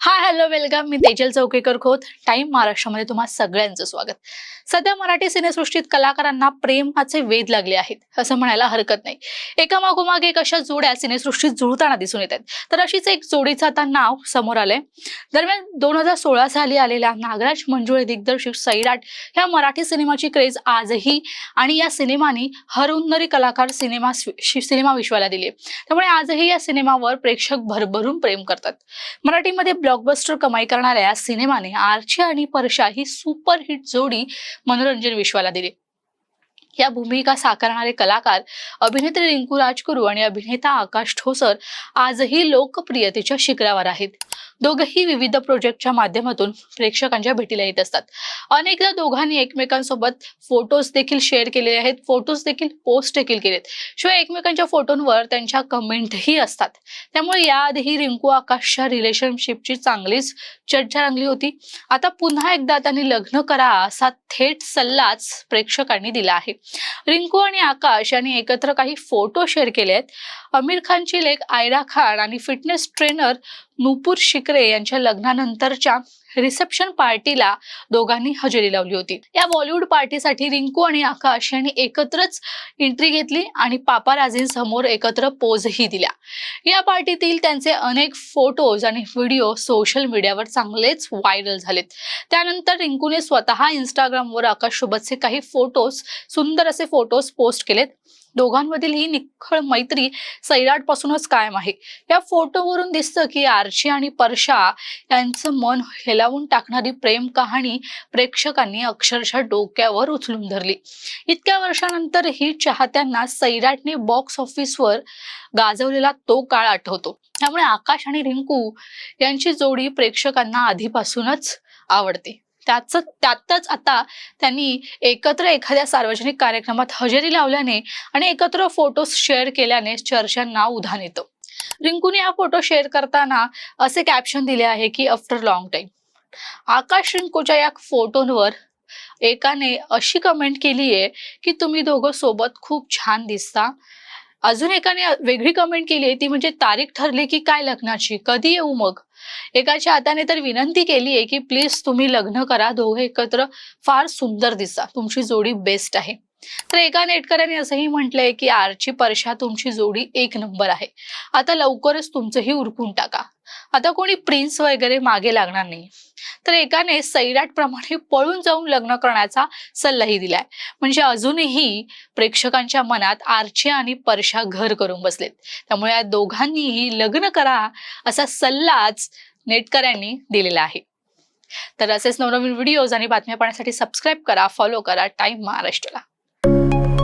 Welcome मी Tejal Chaukekar Khot. Time महाराष्ट्रामध्ये तुम्हा सगळ्यांचं स्वागत. सध्या मराठी सिनेसृष्टीत कलाकारांना प्रेमाचे वेध लागले आहेत असं म्हणायला हरकत नाही. एकामागोमाग एक अशा जोड्या सिनेसृष्टीत जुळताना दिसून येत आहेत. तर अशीच एक जोडीचं आता नाव समोर आलंय. दरम्यान दोन हजार सोळा साली आलेल्या नागराज मंजुळे दिग्दर्शित सैराट ह्या मराठी सिनेमाची क्रेज आजही आणि या सिनेमाने हरहुन्नरी कलाकार सिनेमा सिनेमा विश्वाला दिली त्यामुळे आजही या सिनेमावर प्रेक्षक भरभरून प्रेम करतात. मराठीमध्ये ब्लॉकबस्टर कमाई करणाऱ्या या सिनेमाने आर्ची आणि परशा ही सुपरहिट जोडी मनोरंजन विश्वाला दिली. या भूमिका साकारणारे कलाकार अभिनेत्री रिंकू राजगुरू आणि अभिनेता आकाश ठोसर आजही लोकप्रियतेच्या शिखरावर आहेत. दोघही विविध प्रोजेक्टच्या माध्यमातून प्रेक्षकांच्या भेटीला येत असतात. अनेकदा दोघांनी एकमेकांसोबत फोटोज देखील शेअर केलेले आहेत. फोटोज देखील पोस्ट देखील केलेत. शिवाय एकमेकांच्या फोटोंवर त्यांच्या कमेंटही असतात. त्यामुळे याआधीही रिंकू आकाशच्या रिलेशनशिपची चांगलीच चर्चा रंगली होती. आता पुन्हा एकदा त्यांनी लग्न करा असा थेट सल्लाच प्रेक्षकांनी दिला आहे. रिंकू आणि आकाश यांनी एकत्र काही फोटो शेअर केले आहेत. आमिर खानची लेख आयरा खान आणि फिटनेस ट्रेनर नुपूर शिकरे यांच्या लग्नानंतरच्या रिसेप्शन पार्टीला दोघांनी हजेरी लावली होती. या बॉलिवूड पार्टीसाठी रिंकू आणि आकाश यांनी एकत्रच एंट्री घेतली आणि पापाराजींसमोर एकत्र पोजही दिल्या. या पार्टीतील त्यांचे अनेक फोटोज आणि व्हिडिओ सोशल मीडियावर चांगलेच व्हायरल झालेत. त्यानंतर रिंकूने स्वतः इंस्टाग्रामवर आकाशसोबतचे काही फोटोज सुंदर असे फोटोज पोस्ट केलेत. दोघांमधील ही निखळ मैत्री सैराट पासूनच कायम आहे. या फोटोवरून दिसतं की आर्ची आणि परशा यांचं मन हेलावून टाकणारी प्रेम कहाणी प्रेक्षकांनी अक्षरशः डोक्यावर उचलून धरली. इतक्या वर्षानंतर ही चाहत्यांना सैराटने बॉक्स ऑफिसवर गाजवलेला तो काळ आठवतो. त्यामुळे आकाश आणि रिंकू यांची जोडी प्रेक्षकांना आधीपासूनच आवडते. त्याच त्यातच आता त्यांनी एकत्र एखाद्या सार्वजनिक कार्यक्रमात हजेरी लावल्याने आणि एकत्र फोटो शेअर केल्याने चर्चांना उधाण येतं. रिंकूने हा फोटो शेअर करताना असे कॅप्शन दिले आहे की आफ्टर लॉंग टाइम आकाश रिंकूच्या या फोटोंवर एकाने अशी कमेंट केली आहे की तुम्ही दोघं सोबत खूप छान दिसता. अजून एकाने वेगळी कमेंट केली आहे ती म्हणजे तारीख ठरली की काय लग्नाची? कधी येऊ मग? एकाच्या हाताने तर विनंती केली आहे की प्लीज तुम्ही लग्न करा दोघे एकत्र फार सुंदर दिसा. तुमची जोडी बेस्ट आहे. तर एका नेटकऱ्याने असंही म्हटलंय की आरची परशा तुमची जोडी एक नंबर आहे. आता लवकरच तुमचंही उरकून टाका. आता कोणी प्रिन्स वगैरे मागे लागणार नाही. तर एकाने सैराट प्रमाणे पळून जाऊन लग्न करण्याचा सल्लाही दिलाय. म्हणजे अजूनही प्रेक्षकांच्या मनात आर्ची आणि परशा घर करून बसलेत. त्यामुळे या दोघांनीही लग्न करा असा सल्लाच नेटकऱ्यांनी दिलेला आहे. तर असेच नवनवीन व्हिडिओज आणि बातम्या पाहण्यासाठी सबस्क्राईब करा फॉलो करा टाइम महाराष्ट्राला. Thank you.